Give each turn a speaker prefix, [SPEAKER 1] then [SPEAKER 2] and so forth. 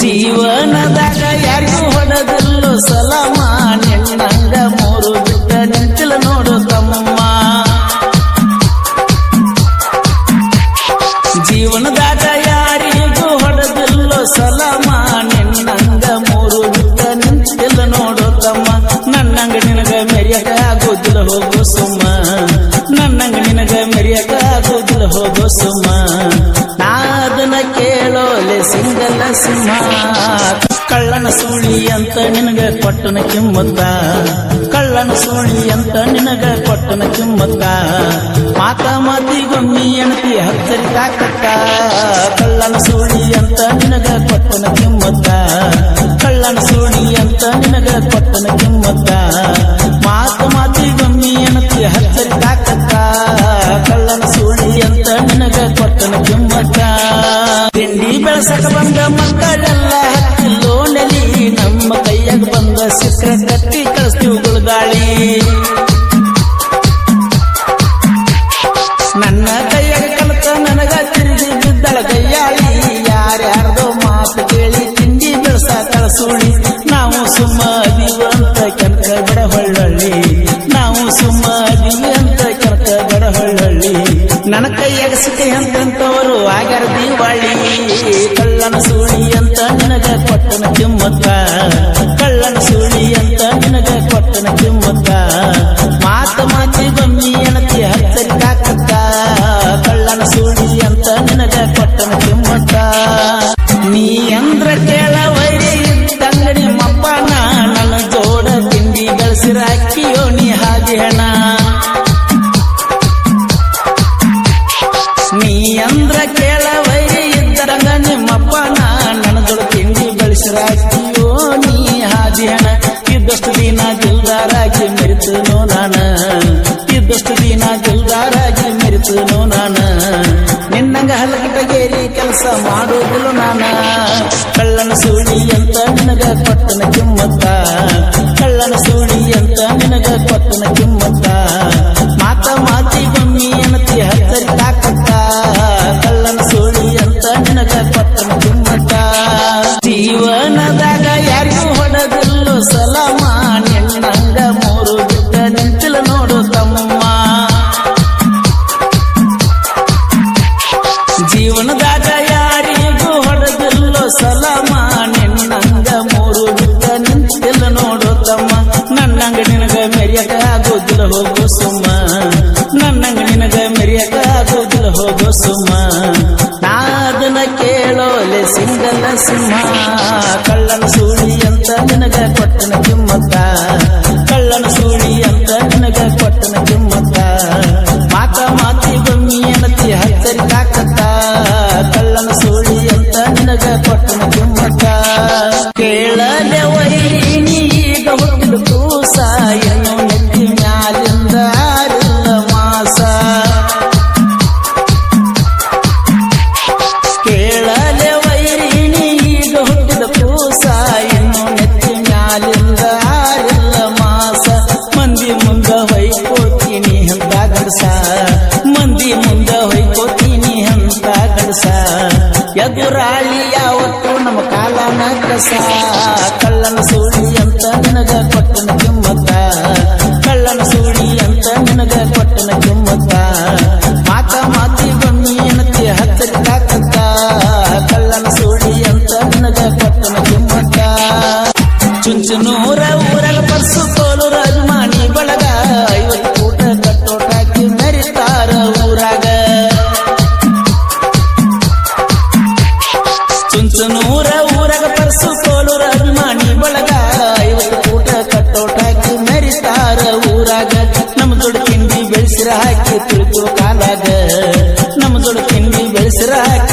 [SPEAKER 1] ಜೀವನದಾಗ ಯಾರಿಗೂ ಹೊಡೆದಿಲ್ಲ ಸಲಾಮ. ನಿನ್ನಂಗ ಮೂರು ಬಿಟ್ಟ ನಿಂತಿಲ್ಲ ನೋಡು ತಮ್ಮ ಜೀವನದಾಗ ಯಾರಿಗೂ ಹೊಡೆದಿಲ್ಲ ಸಲಾಮ. ನಿನ್ನಂಗ ಮೂರು ಬಿಟ್ಟ ನಿಂತಿಲ್ಲ ನೋಡು ತಮ್ಮ. ನನ್ನಂಗ ನಿನಗ ಮೆರೆಯಕ ಆಗೋದಿಲ್ಲ ಹೋಗೋ ಸುಮ್ಮ. ನನ್ನಂಗ ನಿನಗ ಮೆರೆಯಕ ಆಗೋದಿಲ್ಲ ಹೋಗೋ ಸುಮ್ಮ. ಸೂಳಿ ಅಂತ ನಿನಗ ಕೊಟ್ಟನ ಕಿಮ್ಮತ್ತ. ಕಳ್ಳನ ಸೂಳಿ ಅಂತ ನಿನಗ ಕೊಟ್ಟನ ಕಿಮ್ಮತ್ತ. ಮಾತ ಮಾತಿಗೊಮ್ಮಿ ಎಣತಿ ಹತ್ತರಿ ತಾಕತ್ತ. ಕಳ್ಳನ ಸೂಳಿ ಅಂತ ನಿನಗ ಕೊಟ್ಟನ ಕಿಮ್ಮತ್ತ. ಕಳ್ಳನ ಸೂಳಿ ಅಂತ ನಿನಗ ಕೊಟ್ಟನ ಕಿಮ್ಮತ್ತ. ಮಾತ ಮಾತಿಗೊಮ್ಮಿ ಎಣತಿ ಹತ್ತರಿ ತಾಕತ್ತ. ಕಳ್ಳನ ಸೂಳಿ ಅಂತ ನಿನಗ ಕೊಟ್ಟನ ಕಿಮ್ಮತ್ತ. ತಿಂಡಿ ಬೆಳಸಕ ಬಂದ ಮಕ್ಕಳೆಲ್ಲ ಕೈಯಾಗ ಬಂದ ಸಿಕ್ಕ ಕಟ್ಟಿ ಕಳಿಸ್ತೀವಿ ಗುಳಗಾಳಿ ನನ್ನ ಕೈಯಾಗ ಕಲಿತ ನನಗ ತಿರುಗಿ ಬಿದ್ದಳ ಕೈಯಾಳಿ ಯಾರ್ಯಾರ್ದೋ ಮಾತು ಕೇಳಿ ತಿಂಡಿ ಬೆಳೆಸ ಕಳಸೋಳಿ ನಾವು ಸುಮ್ಮ ನನ್ನ ಕೈಯಾಗ ಎಗಸಿಕೆ ಅಂತಂತವರು ಆಗ್ಯಾರ ದೀವಾಳಿ. ಕಳ್ಳನ ಸುಳಿ ಅಂತ ನಿನಗ ಕೊಟ್ಟನ ಕಿಮ್ಮತ್ತ. ಕಳ್ಳನ ಸುಳಿ ಅಂತ ನಿನಗ ಕೊಟ್ಟನ ಕಿಮ್ಮತ್ತ. ಮಾತ ಮಾತಿ ಬಮ್ಮಿ ಅಣತಿ ಹತ್ತರಿ ಕಾಕತ್ತ. ಕಳ್ಳನ ಸುಳಿ ಅಂತ ನಿನಗ ಕೊಟ್ಟನ ಕಿಮ್ಮತ್ತ. ನೀ ಅಂದ್ರ ಕೇಳ ವೈರಿ ತಂಗಡಿ ಮಪ್ಪನ ನನ್ನ ಜೋಡ ತಿಂಡಿ ಗಳಿಸಿರ ಅಕ್ಕಿಯೋ ನೀ ಹಾಗೆ ಹಣ. ಇದ್ದಷ್ಟು ದಿನ ದಿಲ್ದಾರಾಗಿ ಮೆರಿತನೋ ನಾನ? ನಿನ್ನಂಗ ಹಲಕಟಗೇರಿ ಕೆಲಸ ಮಾಡೋದಿಲ್ಲ ನಾನ? ಕಳ್ಳನ ಸುಳಿ ಅಂತ ನಿನಗ ಕೊಟ್ಟನ ಹೋಗು ಸುಮ್ಮ. ನನ್ನಂಗ ನಿನಗ ಮೆರಿಯಕ ಆಗೋದಿಲ್ಲ ಹೋಗು ಸುಮ್ಮ. ನಾ ಅದನ್ನ ಕೇಳೋಲೆ ಸಿಂಗಲ ಸಿಂಹ. ಕಳ್ಳನ ಸೂಳಿ ಅಂತ ನಿನಗ ಕೊಟ್ಟನ ಕಿಮ್ಮತ್ತ. ಎದುರಾಳಿ ಯಾವತ್ತು ನಮ್ಮ ಕಾಲನ ಕಸ. ಕಳ್ಳನ ಸುಳಿ ಅಂತ ಬೆಳೆಸಿರ ಹಾಕಿ ತುಳಿತು ಕಾಲಾಗ. ನಮ್ಮ ದೊಡ್ಡ ತಿಂಡಿ ಬೆಳೆಸಿರ ಹಾಕಿ